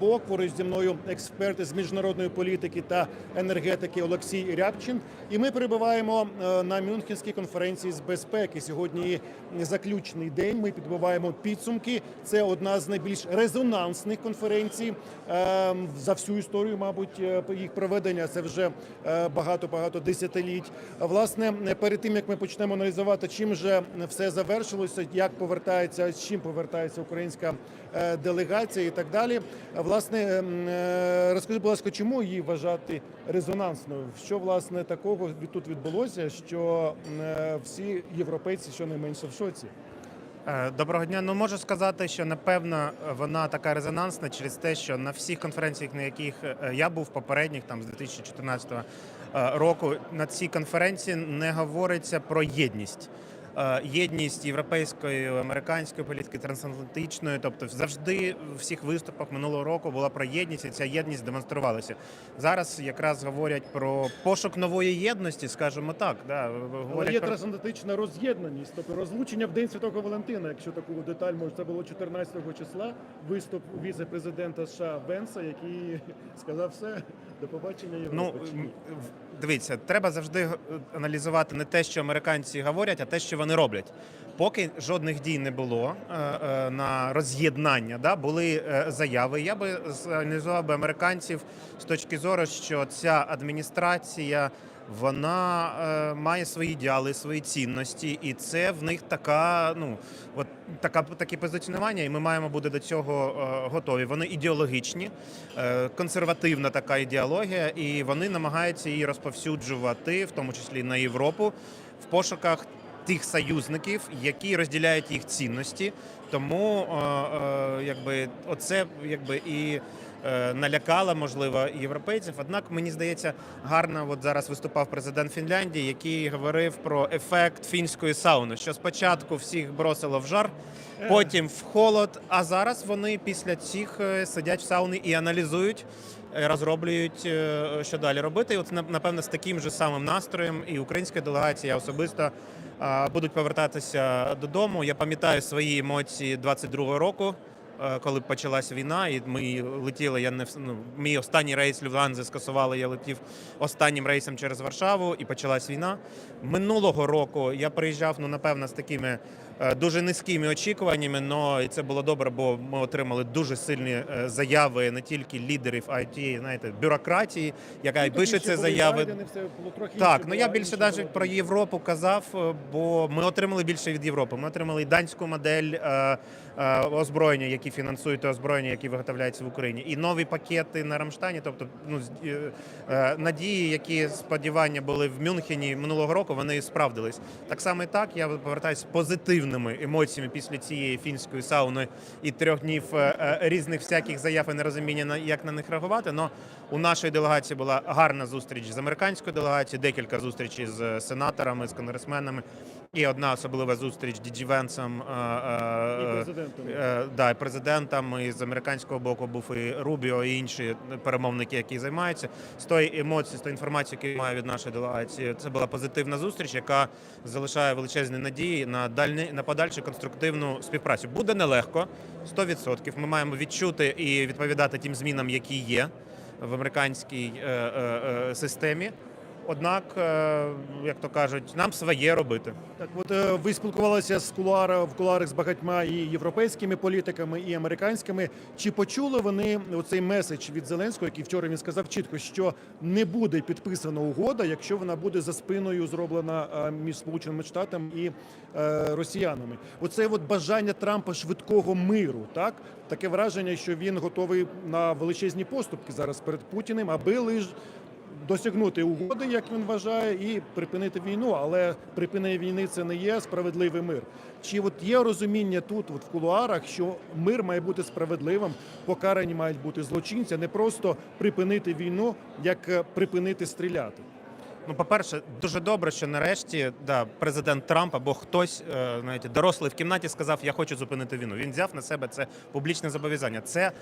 Бок поруч зі мною експерт з міжнародної політики та енергетики Олексій Рябчин. І ми перебуваємо е, на Мюнхенській конференції з безпеки. Сьогодні заключний день. Ми підбиваємо підсумки. Це одна з найбільш резонансних конференцій е, за всю історію, мабуть, е, їх проведення. Це вже багато багато десятиліть. Власне, перед тим як ми почнемо аналізувати, чим же все завершилося, як повертається, з чим повертається українська е, делегація і так далі. Власне, е, розкажи, будь ласка, чому її вважати резонансною? Що власне такого тут відбулося, що е, всі європейці щонайменше в шоці? Е, Доброго дня. Ну можу сказати, що напевно вона така резонансна через те, що на всіх конференціях, на яких е, я був попередніх, там з 2014 е, року, на цій конференції не говориться про єдність. Е, Єдність європейської, американської політики, трансатлантичної, тобто завжди в всіх виступах минулого року була про єдність, і ця єдність демонструвалася. Зараз якраз говорять про пошук нової єдності, скажемо так. Да, Але є про- трансатлантична роз'єднаність, тобто розлучення в день Святого Валентина. Якщо таку деталь може, це було 14 числа. Виступ віце-президента США Венса, який сказав все до побачення Європи. Ну дивіться, треба завжди е, аналізувати не те, що американці говорять, а те, що вони роблять. Поки жодних дій не було е, е, на роз'єднання, да, були заяви. Я би аналізував би американців з точки зору, що ця адміністрація вона е, має свої ідеали, свої цінності, і це в них така, ну от така таке позиціонування, і ми маємо бути до цього е, готові. Вони ідеологічні, е, консервативна така ідеологія, і вони намагаються її розповсюджувати, в тому числі на Європу, в пошуках тих союзників, які розділяють їх цінності. Тому е, е, якби оце якби і. Е, Налякала можливо європейців. Однак мені здається, гарно от зараз виступав президент Фінляндії, який говорив про ефект фінської сауни, що спочатку всіх бросило в жар, потім в холод. А зараз вони після цих е, сидять в сауні і аналізують, е, розроблюють, е, що далі робити. І от нап- напевно з таким же самим настроєм і українська делегація особисто будуть повертатися додому. Я пам'ятаю свої емоції 22-го року. Е, Коли почалась війна, і ми летіли. Я не ну, мій останній рейс Люфтганзи скасували. Я летів останнім рейсом через Варшаву, і почалась війна. Минулого року я приїжджав, ну напевно, з такими дуже низькими очікуваннями. І це було добре, бо ми отримали дуже сильні е, заяви не тільки лідерів, а й тієї, знаєте, бюрократії, яка Ну, пише це заяви. Все було трохи Так, ну я більше навіть про. Європу казав, е, бо ми отримали більше від Європи. Ми отримали і данську модель е, е, озброєння, які фінансують озброєння, які виготовляються в Україні, і нові пакети на Рамштайні. Тобто, ну е, е, надії, які сподівання були в Мюнхені минулого року, вони справдились. Так само і так я повертаюся з позитивними емоціями після цієї фінської сауни і трьох днів е, е, різних всяких заяв і нерозуміння як на них реагувати. Но у нашої делегації була гарна зустріч з американською делегацією, декілька зустрічей з сенаторами, з конгресменами. І одна особлива зустріч Діджі Венсом е, І е, президентом. е, да, президентом, і з американського боку був і Рубіо, і інші перемовники, які займаються. З тої емоції, з тої інформації, яку маю від нашої делегації, це була позитивна зустріч, яка залишає величезні надії на дальні на подальшу конструктивну співпрацю. Буде нелегко, 100%. Ми маємо відчути і відповідати тим змінам, які є в американській системі. Однак, е, як то кажуть, нам своє робити. Так, от е, ви спілкувалися з кулуара в кулуарах з багатьма і європейськими політиками, і американськими. Чи почули вони оцей меседж від Зеленського, який вчора він сказав чітко, що не буде підписана угода, якщо вона буде за спиною зроблена е, між Сполученими Штатами і росіянами? Оце от бажання Трампа швидкого миру, так таке враження, що він готовий на величезні поступки зараз перед Путіним, аби лиш досягнути угоди, як він вважає, і припинити війну. Але припинення війни це не є справедливий мир. Чи от є розуміння тут, от в кулуарах, що мир має бути справедливим, покарані мають бути злочинці, а не просто припинити війну, як е, припинити стріляти. Ну, по-перше, дуже добре, що нарешті да, президент Трамп або хтось, е, знаєте, дорослий в кімнаті сказав, я хочу зупинити війну. Він взяв на себе це публічне зобов'язання. Це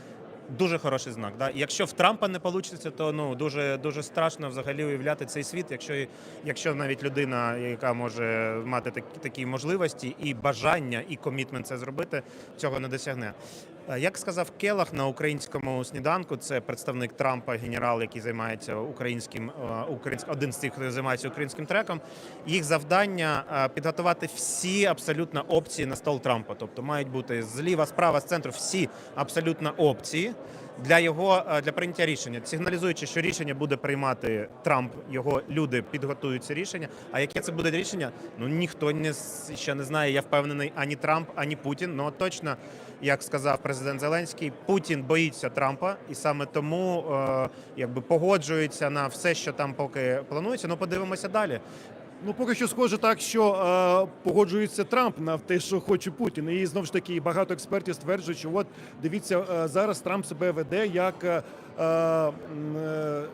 дуже хороший знак. Да? Якщо в Трампа не вийде, то ну дуже дуже страшно взагалі уявляти цей світ, якщо якщо навіть людина, яка може мати такі, такі можливості і бажання, і комітмент це зробити, цього не досягне. Е, Як сказав Келах на українському сніданку, це представник Трампа, генерал, який займається українським, е, українськ, один з тих, хто займається українським треком. Їх завдання е, підготувати всі абсолютно опції на стол Трампа. Тобто мають бути зліва, справа, з центру всі абсолютно опції для його е, для прийняття рішення, сигналізуючи, що рішення буде приймати Трамп, його люди підготують це рішення. А яке це буде рішення? Ну ніхто не ще не знає. Я впевнений, ані Трамп, ані Путін. Ну точно, як сказав президент Зеленський, Путін боїться Трампа, і саме тому е, якби погоджується на все, що там поки планується. Ну подивимося далі. Ну, поки що схоже так, що е, погоджується Трамп на те, що хоче Путін. І знову ж таки багато експертів стверджують, що от дивіться, е, зараз Трамп себе веде як е, е, е,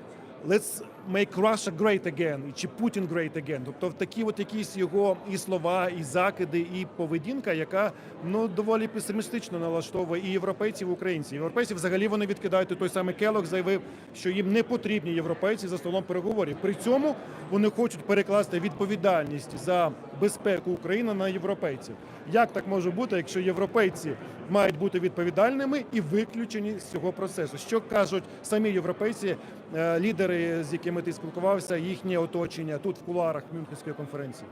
make Russia great again, чи Putin great again. Тобто такі от якісь його і слова, і закиди, і поведінка, яка ну доволі песимістично налаштовує і європейців, і українців. Європейці взагалі вони відкидають І той самий Келок заявив, що їм не потрібні європейці за столом переговорів. При цьому вони хочуть перекласти відповідальність за безпеку України на європейців. Як так може бути, якщо європейці мають бути відповідальними і виключені з цього процесу? Що кажуть самі європейці, е, лідери, з якими ти спілкувався, їхнє оточення тут в кулуарах Мюнхенської конференції?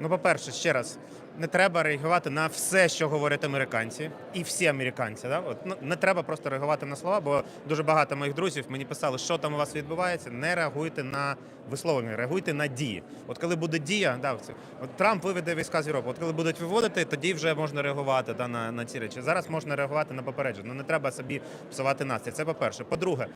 Ну, по-перше, ще раз, не треба реагувати на все, що говорять американці, і всі американці. Да? От, ну, не треба просто реагувати на слова, бо дуже багато моїх друзів мені писали, що там у вас відбувається. Не реагуйте на висловлення, реагуйте на дії. От коли буде дія, да, от Трамп виведе війська з Європи. От коли будуть виводити, тоді вже можна реагувати да, на, на ці речі. Зараз можна реагувати на попередження. Ну не треба собі псувати настрій. Це по-перше. По-друге,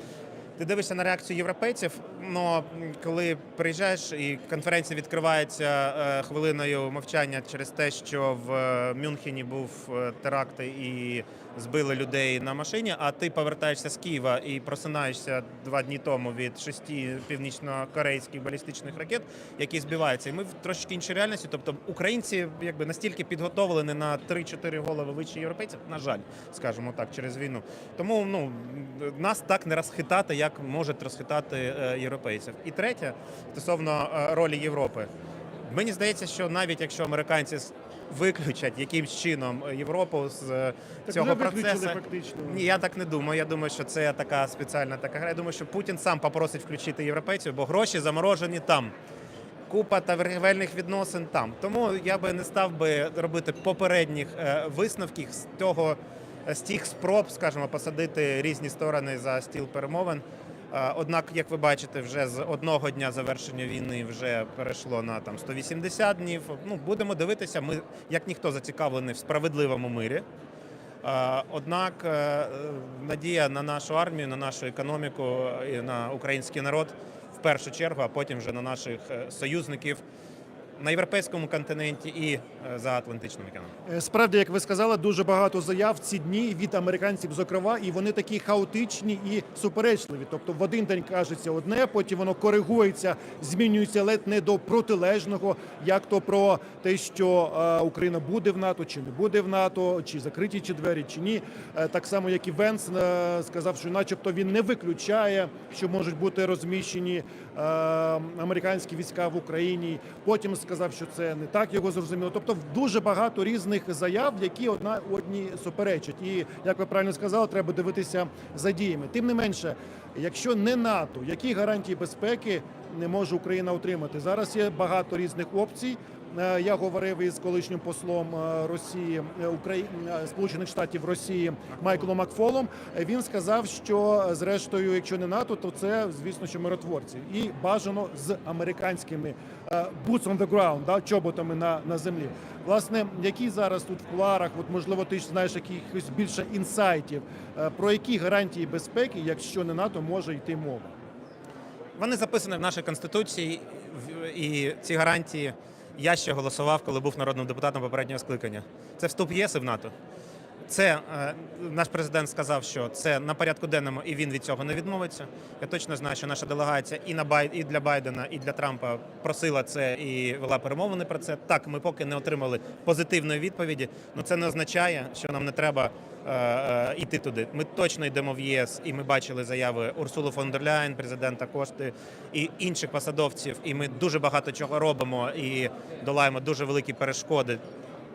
ти дивишся на реакцію європейців. Ну коли приїжджаєш і конференція відкривається е, хвилиною мовчання через те, що в е, Мюнхені був е, теракт і збили людей на машині. А ти повертаєшся з Києва і просинаєшся два дні тому від шести північно-корейських балістичних ракет, які збиваються. І ми в трошки іншій реальності. Тобто українці якби настільки підготовлені на 3-4 голови вище європейців, на жаль, скажімо так, через війну. Тому ну нас так не розхитати, як можуть розхитати е, європейців. І третє, стосовно е, ролі Європи. Мені здається, що навіть якщо американці виключать якимсь чином Європу з е, Так цього вже процесу. фактично. Ні, я так не думаю. Я думаю, що це така спеціальна така гра. Я думаю, що Путін сам попросить включити європейців, бо гроші заморожені там. Купа торгівельних відносин там. Тому я би не став би робити попередніх е, висновків з того, з тих спроб, скажімо, посадити різні сторони за стіл перемовин. Однак, як ви бачите, вже з одного дня завершення війни вже перейшло на там 180 днів. Ну будемо дивитися. Ми як ніхто зацікавлені в справедливому мирі. Однак е, надія на нашу армію, на нашу економіку і на український народ в першу чергу, а потім вже на наших е, союзників на європейському континенті і е, за Атлантичним океаном. Е, Справді, як ви сказали, дуже багато заяв ці дні від американців, зокрема, і вони такі хаотичні і суперечливі. Тобто в один день кажеться одне, потім воно коригується, змінюється ледь не до протилежного, як то про те, що е, Україна буде в НАТО чи не буде в НАТО, чи закриті чи двері, чи ні. Так само, як і Венс сказав, що, начебто, він не виключає, що можуть бути розміщені американські війська в Україні. Потім сказав, що це не так його зрозуміло. Тобто дуже багато різних заяв, які одна одній суперечать. І як ви правильно сказали, треба дивитися за діями. Тим не менше, якщо не НАТО, які гарантії безпеки не може Україна отримати? Зараз є багато різних опцій. Е, Я говорив із колишнім послом е, Росії е, Украї... е, Сполучених Штатів Росії Майклом Макфолом. Він сказав, що зрештою, якщо не НАТО, то це звісно, що миротворці, і бажано з американськими boots on the ground, да, чоботами на, на землі. Власне, які зараз тут в куларах, от можливо, ти ж знаєш якихось більше інсайтів, про які гарантії безпеки, якщо не НАТО, може йти мова. Вони записані в нашій конституції, і ці гарантії я ще голосував, коли був народним депутатом попереднього скликання. Це вступ ЄС і в НАТО. Це е, наш президент сказав, що це на порядку денному, і він від цього не відмовиться. Я точно знаю, що наша делегація і на Бай, і для Байдена, і для Трампа просила це і вела перемовини про це. Так, ми поки не отримали позитивної відповіді. але це не означає, що нам не треба е, е, йти туди. Ми точно йдемо в ЄС, і ми бачили заяви Урсули фон дер Ляйн, президента Кошти і інших посадовців. І ми дуже багато чого робимо і долаємо дуже великі перешкоди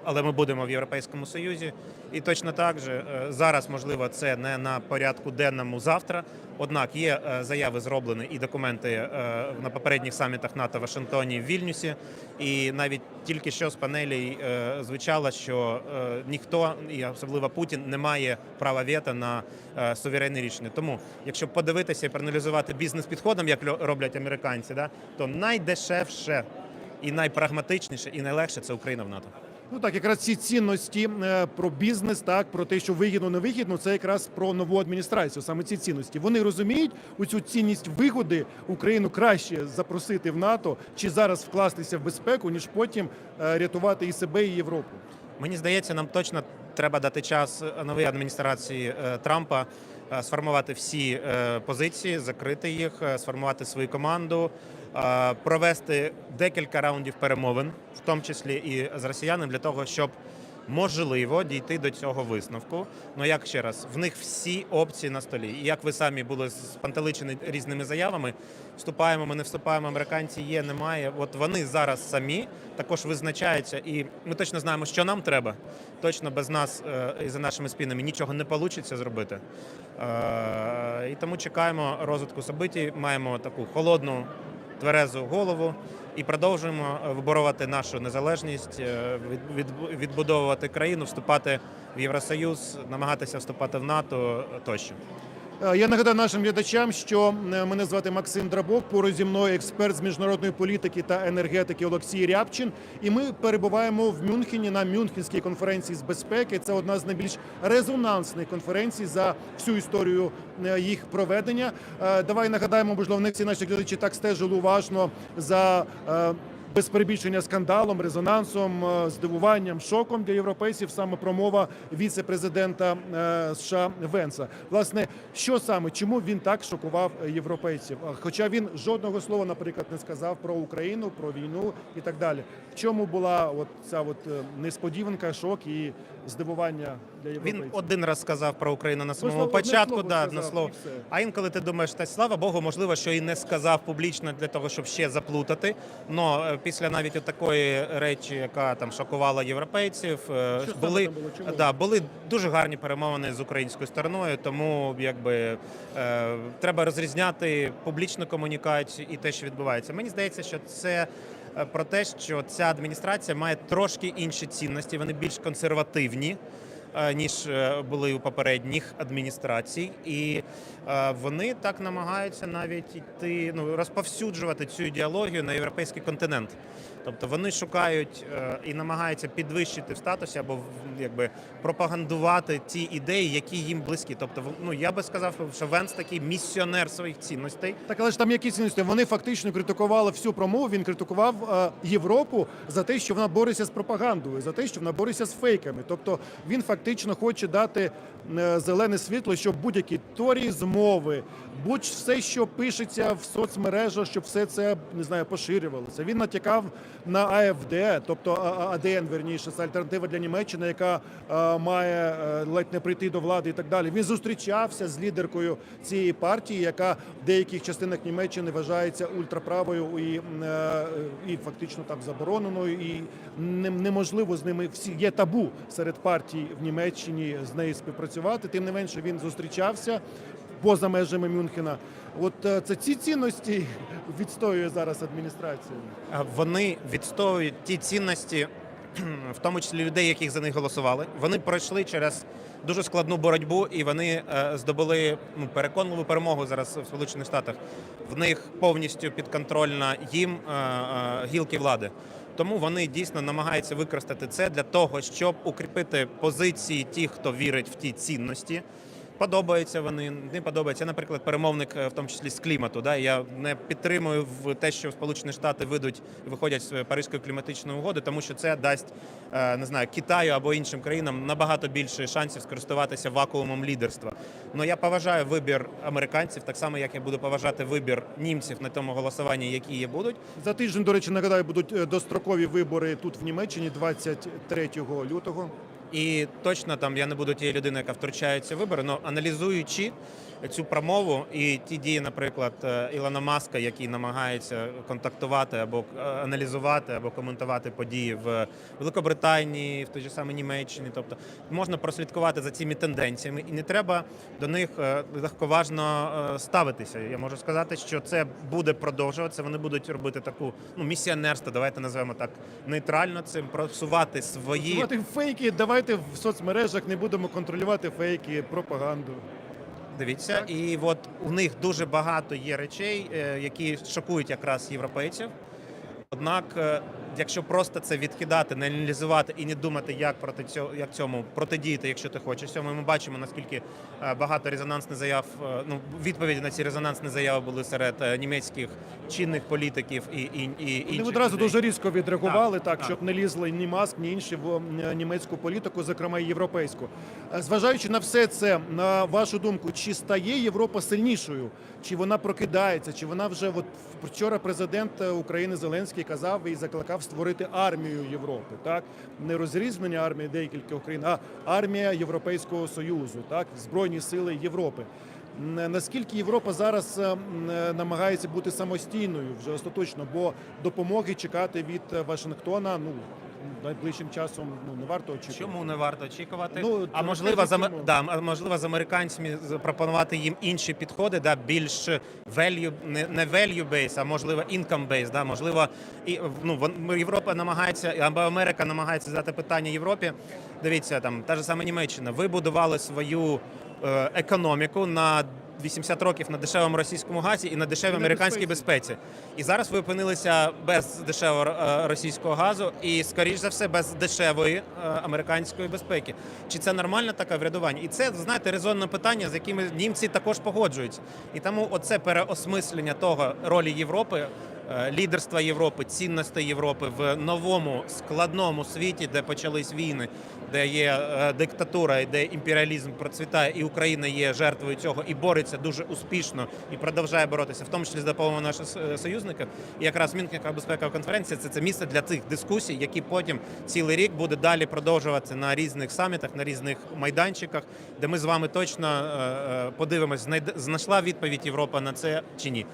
але ми будемо в Європейському Союзі. І точно так же е, зараз, можливо, це не на порядку денному завтра. Однак є е, заяви зроблені і документи е, на попередніх самітах НАТО в Вашингтоні в Вільнюсі. І навіть тільки що з панелей е, звучало, що ніхто, і особливо Путін, не має права вето на суверенне рішення. Тому, якщо подивитися і проаналізувати бізнес підходом, як роблять американці, да, то найдешевше і найпрагматичніше, і найлегше це Україна в НАТО. Ну так, якраз ці цінності е, про бізнес, так про те, що вигідно, не вигідно, це якраз про нову адміністрацію. Саме ці цінності. Вони розуміють у цю цінність вигоди Україну краще запросити в НАТО чи зараз вкластися в безпеку, ніж потім е, рятувати і себе, і Європу. Мені здається, нам точно треба дати час новій адміністрації е, Трампа сформувати всі позиції, закрити їх, сформувати свою команду, провести декілька раундів перемовин, в тому числі і з росіянами, для того, щоб можливо дійти до цього висновку. Ну як ще раз, в них всі опції на столі. І як ви самі були спантеличені різними заявами, вступаємо, ми не вступаємо, американці є, немає. От вони зараз самі також визначаються, і ми точно знаємо, що нам треба. Точно без нас е, і за нашими спінами нічого не вийде зробити. Е, І тому чекаємо розвитку событий, маємо таку холодну, тверезу голову. І продовжуємо виборувати виборювати нашу незалежність, е, від- від- відбудовувати країну, вступати в Євросоюз, намагатися вступати в НАТО е, тощо. Е, Я нагадаю нашим глядачам, що мене звати Максим Драбок. Поруч зі мною експерт з міжнародної політики та енергетики Олексій Рябчин. І ми перебуваємо в Мюнхені на Мюнхенській конференції з безпеки. Це одна з найбільш резонансних конференцій за всю історію е, їх проведення. Е, Давай нагадаємо, можливо, не всі наші глядачі так стежили уважно за. Без перебільшення скандалом, резонансом, е, здивуванням, шоком для європейців саме промова віце-президента е, США Венса. Власне, що саме, чому він так шокував європейців? Хоча він жодного слова, наприклад, не сказав про Україну, про війну і так далі. В чому була от ця от е, несподіванка, шок і здивування для європейців? Він один раз сказав про Україну на самому одне початку, слово да, сказав, на слово. А інколи ти думаєш, та слава Богу, можливо, що і не сказав публічно для того, щоб ще заплутати. Но після навіть от такої речі, яка там шокувала європейців, е, Що були, було? Чому? да, були дуже гарні перемовини з українською стороною. Тому якби е, треба розрізняти публічну комунікацію і те, що відбувається. Мені здається, що це. е, Про те, що ця адміністрація має трошки інші цінності, вони більш консервативні, ніж е, були у попередніх адміністрацій, і е, вони так намагаються навіть йти, ну розповсюджувати цю ідеологію на європейський континент. Тобто вони шукають е, і намагаються підвищити в статусі або якби пропагандувати ті ідеї, які їм близькі. Тобто, ну я би сказав, що Венс такий місіонер своїх цінностей. Так, але ж там які цінності? Вони фактично критикували всю промову. Він критикував е, Європу за те, що вона бореться з пропагандою, за те, що вона бореться з фейками. Тобто він фактично хоче дати е, зелене світло, щоб будь-які торі змови, будь все, що пишеться в соцмережах, щоб все це не знаю, поширювалося. Він натякав на АФД, тобто АДН, верніше, це альтернатива для Німеччини, яка е, має е, ледь не прийти до влади і так далі. Він зустрічався з лідеркою цієї партії, яка в деяких частинах Німеччини вважається ультраправою і, е, і фактично так забороненою, і неможливо з ними всі є табу серед партій в Німеччині з нею співпрацювати. Тим не менше він зустрічався поза межами Мюнхена. От е, це ці цінності відстоює зараз адміністрація. Вони відстоюють ті цінності, в тому числі людей, яких за них голосували. Вони пройшли через дуже складну боротьбу, і вони е, здобули ну, переконливу перемогу зараз в Сполучених Штатах. В них повністю підконтрольна їм е, е, гілки влади. Тому вони дійсно намагаються використати це для того, щоб укріпити позиції тих, хто вірить в ті цінності. Подобаються вони, не подобаються. Я, наприклад, перемовник, е, в тому числі з клімату. Да? Я не підтримую в те, що Сполучені Штати вийдуть і виходять з Паризької кліматичної угоди, тому що це дасть е, не знаю Китаю або іншим країнам набагато більше шансів скористуватися вакуумом лідерства. Ну я поважаю вибір американців, так само як я буду поважати вибір німців на тому голосуванні, які є будуть. За тиждень, до речі, нагадаю, будуть е, дострокові вибори тут в Німеччині 23 лютого. І точно там я не буду тією людиною, яка втручається в вибори, але аналізуючи цю промову і ті дії, наприклад, е, Ілона Маска, який намагається контактувати або е, аналізувати, або коментувати події в Великобританії, в той же самій Німеччині. Тобто можна прослідкувати за цими тенденціями, і не треба до них е, легковажно ставитися. Я можу сказати, що це буде продовжуватися. Вони будуть робити таку ну місіонерство, давайте називаємо так нейтрально цим просувати свої. Фейки, давайте в соцмережах не будемо контролювати фейки, пропаганду. Дивіться, і от у них дуже багато є речей, е, які шокують якраз європейців. Однак, е, якщо просто це відкидати, не аналізувати і не думати, як проти цього, як цьому протидіяти, якщо ти хочеш цьому, ми бачимо наскільки е, багато резонансних заяв. е, Ну відповіді на ці резонансні заяви були серед е, німецьких чинних політиків і, і, і інших Вони одразу людей. дуже різко відреагували, Так, так, так. щоб не лізли ні Маск, ні інші в німецьку політику, зокрема і європейську. Зважаючи на все це, на вашу думку, чи стає Європа сильнішою, чи вона прокидається, чи вона вже от вчора президент України Зеленський казав і закликав створити армію Європи, так не розрізнення армії декількох країн, а армія Європейського союзу, так збройні сили Європи. Наскільки Європа зараз е, м, е, намагається бути самостійною вже остаточно, бо допомоги чекати від е, Вашингтона ну найближчим часом ну не варто очікувати. Чому не варто очікувати? Ну, а можливо, з, да, а можливо, з американцями запропонувати їм інші підходи, да, більш value, не, не value based, а можливо income based, да, можливо, і ну вон- Європа намагається або Америка намагається задати питання Європі. Дивіться, там та ж сама Німеччина. Ви будували свою е, економіку на 80 років на дешевому російському газі і на дешевій американській безпеці. І зараз ви опинилися без дешевого е, російського газу і, скоріш за все, без дешевої е, американської безпеки. Чи це нормальне таке врядування? І це, знаєте, резонне питання, з якими німці також погоджуються. І тому оце переосмислення того ролі Європи. е, Лідерства Європи, цінностей Європи в новому складному світі, де почались війни, де є е, диктатура, і де імперіалізм процвітає, і Україна є жертвою цього і бореться дуже успішно і продовжує боротися, в тому числі з допомогою наших е, союзників. І якраз Мюнхенська безпекова конференція це, це місце для цих дискусій, які потім цілий рік буде далі продовжуватися на різних самітах, на різних майданчиках, де ми з вами точно е, подивимось, знайшла відповідь Європа на це чи ні.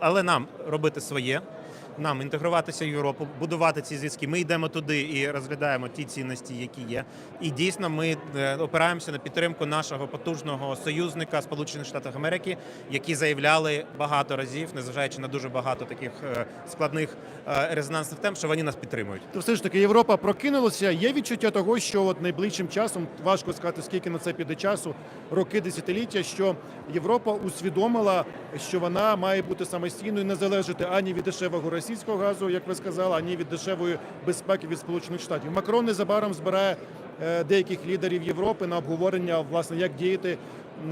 Але нам робити своє. Нам інтегруватися в Європу, будувати ці зв'язки. Ми йдемо туди і розглядаємо ті цінності, які є. І дійсно ми е, опираємося на підтримку нашого потужного союзника Сполучених Штатів Америки, які заявляли багато разів, незважаючи на дуже багато таких е, складних е, резонансних тем, що вони нас підтримують. То все ж таки Європа прокинулася. Є відчуття того, що от найближчим часом важко сказати, скільки на це піде часу, роки, десятиліття, що Європа усвідомила, що вона має бути самостійною, не залежати ані від дешевого російського газу, як ви сказали, ані від дешевої безпеки від Сполучених Штатів. Макрон незабаром збирає е, деяких лідерів Європи на обговорення, власне, як діяти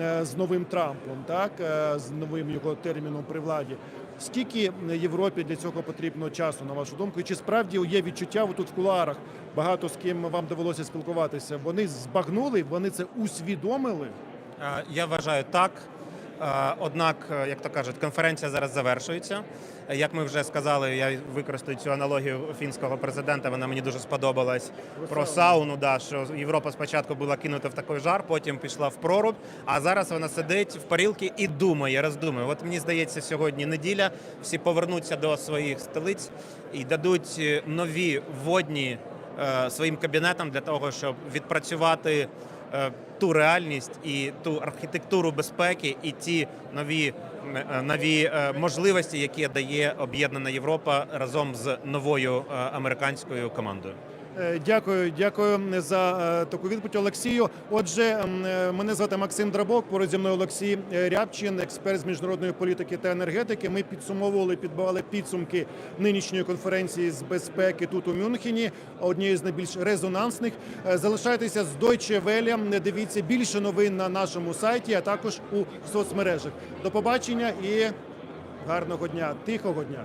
е, з новим Трампом, так е, з новим його терміном при владі. Скільки Європі для цього потрібно часу, на вашу думку? І чи справді є відчуття тут в кулуарах? Багато з ким вам довелося спілкуватися. Вони збагнули, вони це усвідомили. Я вважаю так. Однак, як то кажуть, конференція зараз завершується. Як ми вже сказали, я використаю цю аналогію фінського президента. Вона мені дуже сподобалась про сауну. Да, що Європа спочатку була кинута в такий жар, потім пішла в проруб. А зараз вона сидить в парілці і думає, роздумує. От мені здається, сьогодні неділя. Всі повернуться до своїх столиць і дадуть е, нові водні е, своїм кабінетам для того, щоб відпрацювати е, ту реальність і ту архітектуру безпеки, і ті нові, е, нові е, можливості, які дає об'єднана Європа разом з новою е, американською командою. Е, Дякую, дякую за е, таку відповідь, Олексію. Отже, е, мене звати Максим Драбок. Поруч зі мною Олексій Рябчин, експерт з міжнародної політики та енергетики. Ми підсумовували, підбивали підсумки нинішньої конференції з безпеки тут у Мюнхені, однієї з найбільш резонансних. Залишайтеся з Deutsche Welle, Не Дивіться більше новин на нашому сайті, а також у соцмережах. До побачення і гарного дня, тихого дня.